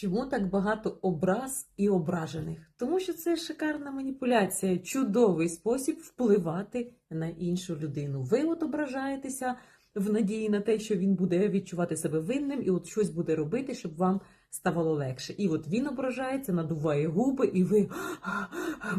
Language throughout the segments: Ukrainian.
Чому так багато образ і ображених? Тому що це шикарна маніпуляція, чудовий спосіб впливати на іншу людину. Ви от ображаєтеся в надії на те, що він буде відчувати себе винним і от щось буде робити, щоб вам ставало легше. І от він ображається, надуває губи, і ви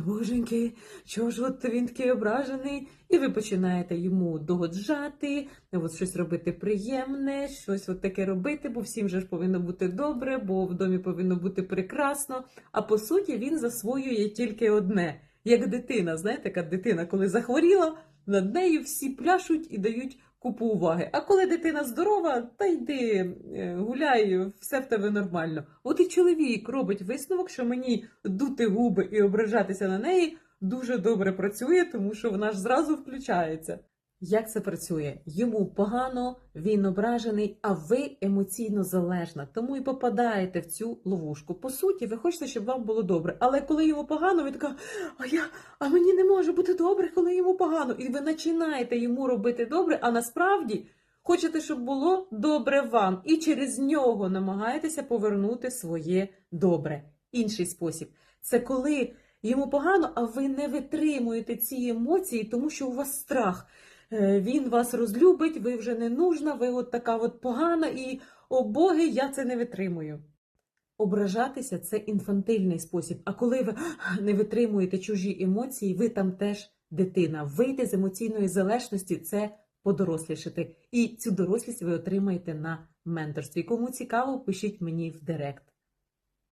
боженьки, чого ж от він такий ображений? І ви починаєте йому догоджати, от щось робити приємне, щось от таке робити, бо всім же ж повинно бути добре, бо в домі повинно бути прекрасно. А по суті, він засвоює тільки одне, як дитина. Знаєте, яка дитина, коли захворіла, над нею всі пляшуть і дають купу уваги. А коли дитина здорова, та йди е, гуляй, все в тебе нормально. От і чоловік робить висновок, що мені дути губи і ображатися на неї дуже добре працює, тому що вона ж зразу включається. Як це працює? Йому погано, він ображений, а ви емоційно залежна, тому і попадаєте в цю ловушку. По суті, ви хочете, щоб вам було добре. Але коли йому погано, ви така, а я, а мені не може бути добре, коли йому погано. І ви починаєте йому робити добре, а насправді хочете, щоб було добре вам, і через нього намагаєтеся повернути своє добре. Інший спосіб це коли йому погано, а ви не витримуєте ці емоції, тому що у вас страх. Е, Він вас розлюбить, ви вже не нужна, ви от така от погана, і о боги, я це не витримую. Ображатися це інфантильний спосіб. А коли ви не витримуєте чужі емоції, ви там теж дитина. Вийти з емоційної залежності це подорослішати. І цю дорослість ви отримаєте на менторстві. Кому цікаво, пишіть мені в директ.